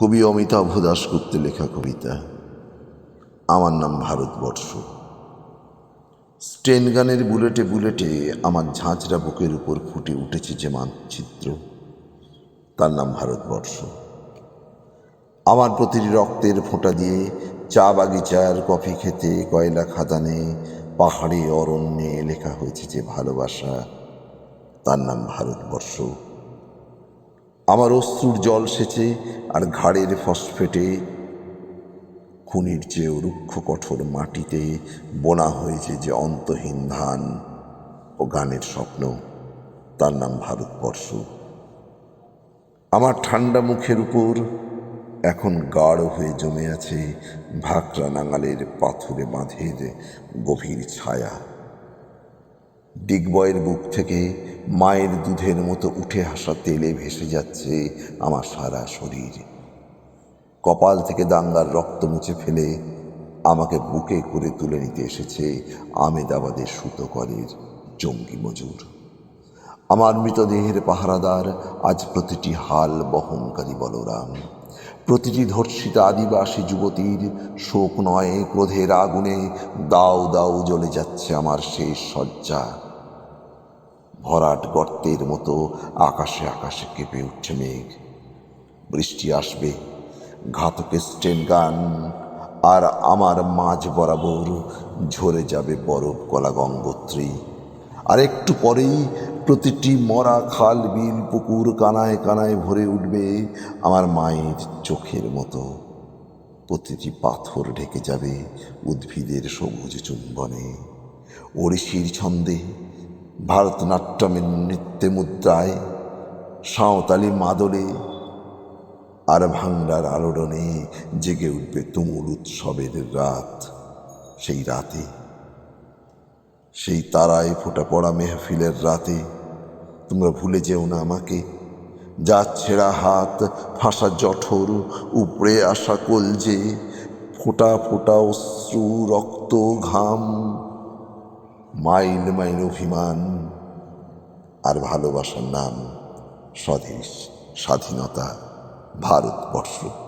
কবি অমিতাভ দাশগুপ্তে লেখা কবিতা। আমার নাম ভারতবর্ষ। স্টেন গানের বুলেটে বুলেটে আমার ঝাঁঝরা বুকের উপর ফুটে উঠেছে যে মানচিত্র, তার নাম ভারতবর্ষ। আমার প্রতিটি রক্তের ফোঁটা দিয়ে চা বাগিচার কফি খেতে কয়লা খাদানে পাহাড়ে অরণ্যে লেখা হয়েছে যে ভালোবাসা, তার নাম ভারতবর্ষ। আমার অশ্রুর জল সেচে আর ঘাড়ের ফসফেটে, খুনির চেয়েও রুক্ষ কঠোর মাটিতে বোনা হয়েছে যে অন্তহীন ধান ও গানের স্বপ্ন। তার নাম ভারতবর্ষ। আমার ঠান্ডা মুখের উপর এখন গাঢ় হয়ে জমে আছে ভাকরা নাঙালের পাথুরে বাঁধের গভীর ছায়া। ডিগবয়ের বুক থেকে মায়ের দুধের মতো উঠে আসা তেলে ভেসে যাচ্ছে আমার সারা শরীর। কপাল থেকে দাঙ্গার রক্ত মুছে ফেলে আমাকে বুকে করে তুলে নিতে এসেছে আমেদাবাদের সুতকরের জঙ্গি মজুর। আমার মৃতদেহের পাহারাদার আজ প্রতিটি হাল বহনকারী বলরাম। প্রতিটি ধর্ষিতা আদিবাসী যুবতীর শোক নয়, ক্রোধের আগুনে দাও দাও জ্বলে যাচ্ছে আমার শেষ শয্যা। ভরাট গর্তের মতো আকাশে আকাশে কেঁপে উঠছে মেঘ। বৃষ্টি আসবে ঘাতকের স্টেন গান, আর আমার মাঝ বরাবর ঝরে যাবে বরফ গলা গঙ্গোত্রী। আর একটু পরেই প্রতিটি মরা খাল, বিল, পুকুর কানায় কানায় ভরে উঠবে আমার মায়ের চোখের মতো। প্রতিটি পাথর ঢেকে যাবে উদ্ভিদের সবুজ চুম্বনে। ওড়িশির ছন্দে ভারতনাট্যমের নৃত্যে মুদ্রায় সাঁওতালি মাদলে আর ভাংড়ার আলোড়নে জেগে উঠবে তুমুল উৎসবের রাত। সেই রাতে, সেই তারায় ফোটা পড়া মেহফিলের রাতে, তোমরা ভুলে যেও না আমাকে। যা ছেঁড়া হাত, ফাঁসা জঠর, উপড়ে আসা কলজে, ফোঁটা ফোঁটা অশ্রু, রক্ত, ঘাম মাইল মাইন অভিমান আর ভালোবাসার নাম স্বদেশ স্বাধীনতা ভারতবর্ষ।